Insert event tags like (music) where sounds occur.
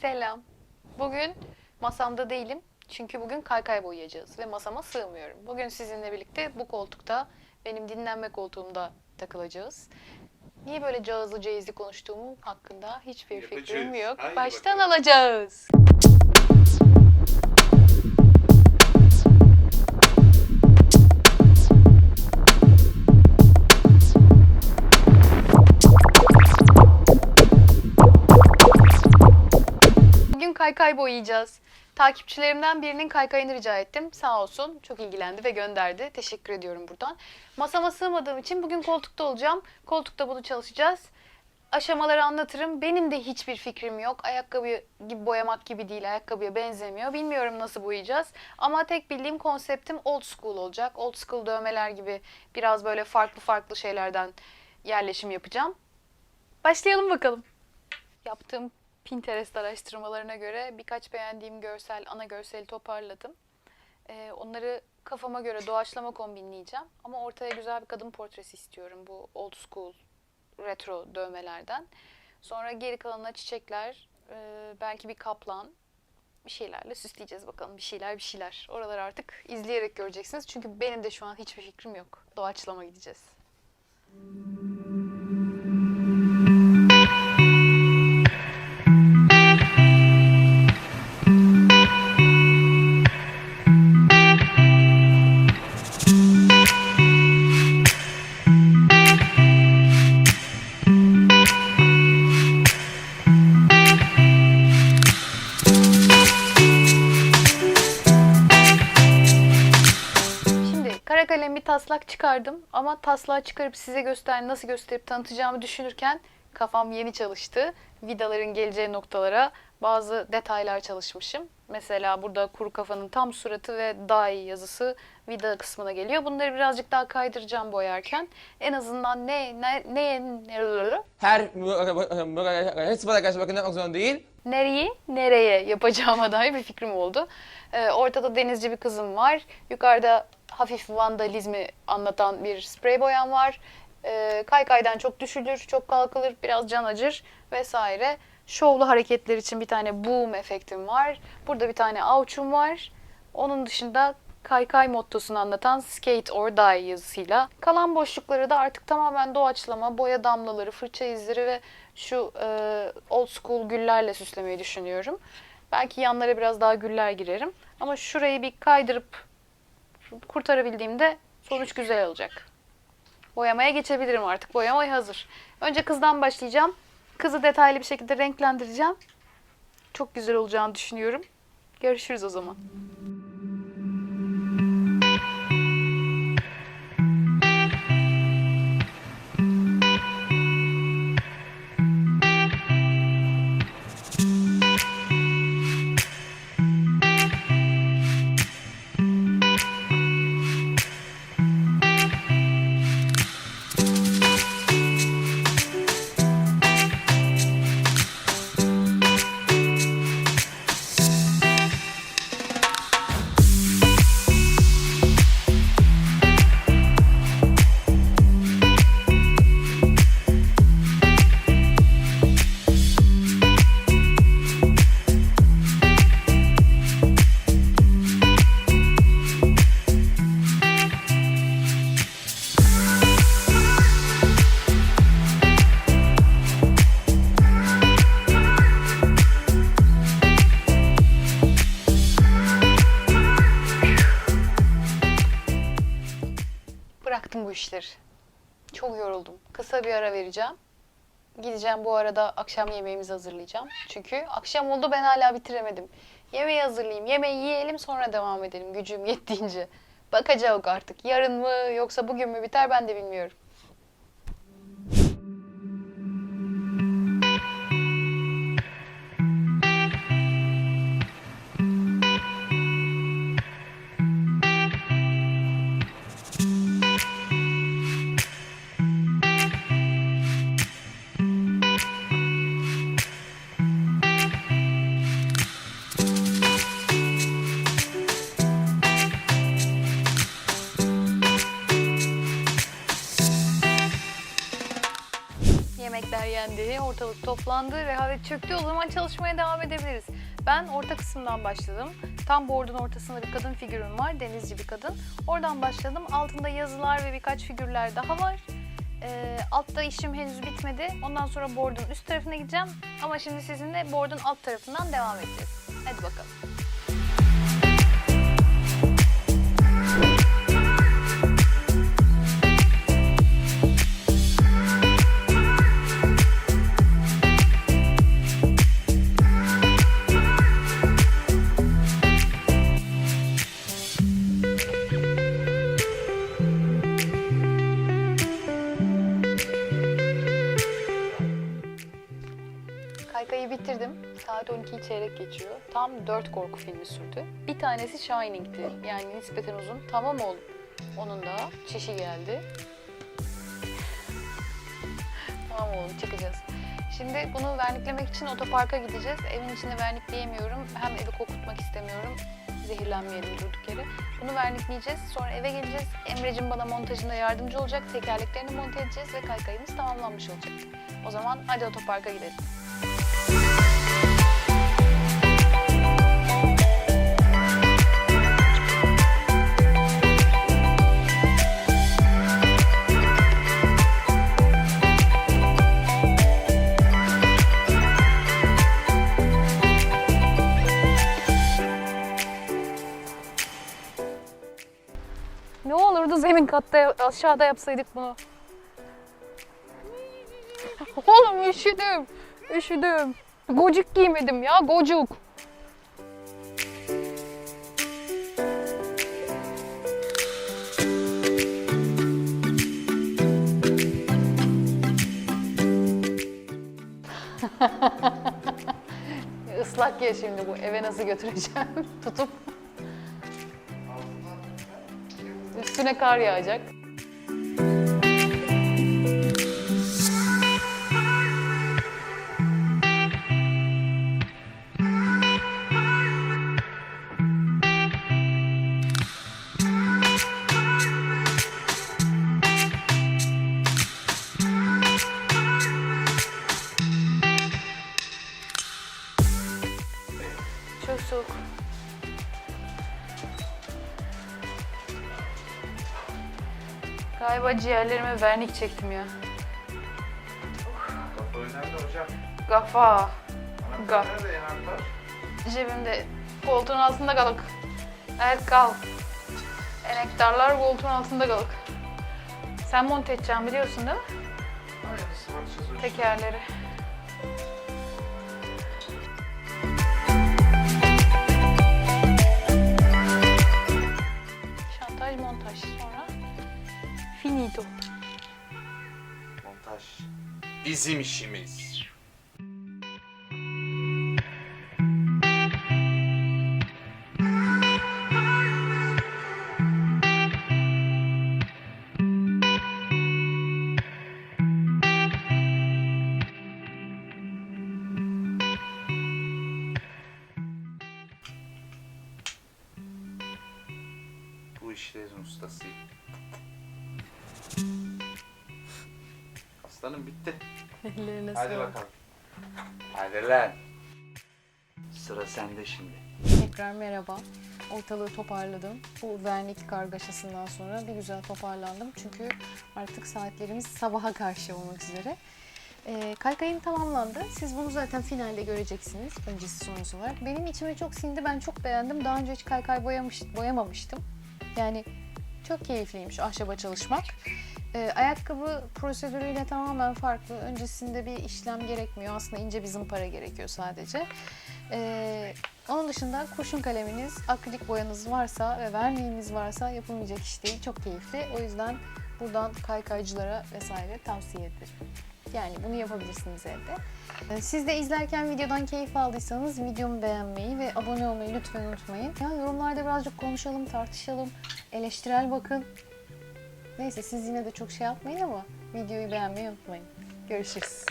Selam. Bugün masamda değilim. Çünkü bugün kaykay boyayacağız ve masama sığmıyorum. Bugün sizinle birlikte bu koltukta, benim dinlenme koltuğumda takılacağız. Niye böyle cağızlı ceyizli konuştuğum hakkında hiçbir Yapacağız. fikrim yok. Haydi Baştan bakalım. alacağız. Kaykay boyayacağız. Takipçilerimden birinin kaykayını rica ettim. Sağ olsun çok ilgilendi ve gönderdi. Teşekkür ediyorum buradan. Masama sığmadığım için bugün koltukta olacağım. Koltukta bunu çalışacağız. Aşamaları anlatırım. Benim de hiçbir fikrim yok. Ayakkabı gibi boyamak gibi değil. Ayakkabıya benzemiyor. Bilmiyorum nasıl boyayacağız. Ama tek bildiğim konseptim old school olacak. Old school dövmeler gibi biraz böyle farklı farklı şeylerden yerleşim yapacağım. Başlayalım bakalım. Yaptığım Pinterest araştırmalarına göre birkaç beğendiğim görsel, ana görseli toparladım. Ee, onları kafama göre doğaçlama kombinleyeceğim. Ama ortaya güzel bir kadın portresi istiyorum bu old school retro dövmelerden. Sonra geri kalanına çiçekler, e, belki bir kaplan, bir şeylerle süsleyeceğiz bakalım. Bir şeyler bir şeyler. Oraları artık izleyerek göreceksiniz. Çünkü benim de şu an hiçbir fikrim yok. Doğaçlama gideceğiz. Şimdi taslak çıkardım ama taslağı çıkarıp size göster nasıl gösterip tanıtacağımı düşünürken kafam yeni çalıştı. Vidaların geleceği noktalara bazı detaylar çalışmışım. Mesela burada kuru kafanın tam suratı ve dai yazısı vida kısmına geliyor. Bunları birazcık daha kaydıracağım boyarken. En azından ne ne ne, ne her hepsi bana karşı bakılmak zorunda değil. nereyi nereye yapacağıma (laughs) dair bir fikrim oldu. Ee, ortada denizci bir kızım var. Yukarıda hafif vandalizmi anlatan bir sprey boyam var. Ee, kaykaydan çok düşülür, çok kalkılır, biraz can acır vesaire. Şovlu hareketler için bir tane boom efektim var. Burada bir tane avuçum var. Onun dışında kaykay mottosunu anlatan skate or die yazısıyla. Kalan boşlukları da artık tamamen doğaçlama, boya damlaları, fırça izleri ve şu e, old school güllerle süslemeyi düşünüyorum. Belki yanlara biraz daha güller girerim. Ama şurayı bir kaydırıp kurtarabildiğimde sonuç güzel olacak. Boyamaya geçebilirim artık. Boyamaya hazır. Önce kızdan başlayacağım. Kızı detaylı bir şekilde renklendireceğim. Çok güzel olacağını düşünüyorum. Görüşürüz o zaman. Bu işleri. Çok yoruldum. Kısa bir ara vereceğim. Gideceğim bu arada akşam yemeğimizi hazırlayacağım. Çünkü akşam oldu ben hala bitiremedim. Yemeği hazırlayayım, yemeği yiyelim sonra devam edelim gücüm yettiğince. Bakacağız artık. Yarın mı yoksa bugün mü biter ben de bilmiyorum. Ortalık toplandı, rehavet çöktü. O zaman çalışmaya devam edebiliriz. Ben orta kısımdan başladım. Tam board'un ortasında bir kadın figürüm var, denizci bir kadın. Oradan başladım. Altında yazılar ve birkaç figürler daha var. Ee, altta işim henüz bitmedi. Ondan sonra board'un üst tarafına gideceğim. Ama şimdi sizinle board'un alt tarafından devam edeceğiz. Hadi bakalım. Saat 12'yi çeyrek geçiyor. Tam 4 korku filmi sürdü. Bir tanesi Shining'ti. Yani nispeten uzun. Tamam oğlum. Onun da çişi geldi. tamam oğlum çıkacağız. Şimdi bunu verniklemek için otoparka gideceğiz. Evin içinde vernikleyemiyorum. Hem evi kokutmak istemiyorum. Zehirlenmeyelim durduk yere. Bunu vernikleyeceğiz. Sonra eve geleceğiz. Emre'cim bana montajında yardımcı olacak. Tekerleklerini monte edeceğiz ve kaykayımız tamamlanmış olacak. O zaman hadi otoparka gidelim. Zemin katta aşağıda yapsaydık bunu. (laughs) Oğlum üşüdüm. Üşüdüm. Gocuk giymedim ya gocuk. (laughs) Islak ya şimdi bu. Eve nasıl götüreceğim? (laughs) Tutup. Üstüne kar yağacak. Çok soğuk. Galiba ciğerlerime vernik çektim ya. Kapıyı nerede hocam? Gafa. Anahtar Gaf. nerede anahtar? Cebimde. Koltuğun altında kalık. Evet kal. Enektarlar koltuğun altında kalık. Sen monte edeceğim biliyorsun değil mi? Bakacağız hocam. Tekerleri. bonito. Montaj izimi shimesu. Bu tá işlerin. Aslanım bitti. (laughs) Ellerine Hadi sağlık. bakalım. Hadi lan. Sıra sende şimdi. Tekrar merhaba. Ortalığı toparladım. Bu vernik kargaşasından sonra bir güzel toparlandım. Çünkü artık saatlerimiz sabaha karşı olmak üzere. Ee, kaykayım tamamlandı. Siz bunu zaten finalde göreceksiniz. Öncesi sonrası olarak. Benim içime çok sindi. Ben çok beğendim. Daha önce hiç kaykay boyamış, boyamamıştım. Yani çok keyifliymiş ahşaba çalışmak. Ee, ayakkabı prosedürüyle tamamen farklı. Öncesinde bir işlem gerekmiyor. Aslında ince bir zımpara gerekiyor sadece. Ee, onun dışında kurşun kaleminiz, akrilik boyanız varsa ve verniğiniz varsa yapılmayacak iş değil. Çok keyifli. O yüzden buradan kaykaycılara vesaire tavsiye ederim. Yani bunu yapabilirsiniz evde. Ee, Siz de izlerken videodan keyif aldıysanız videomu beğenmeyi ve abone olmayı lütfen unutmayın. Ya yorumlarda birazcık konuşalım, tartışalım, eleştirel bakın. Neyse siz yine de çok şey yapmayın ama videoyu beğenmeyi unutmayın. Görüşürüz.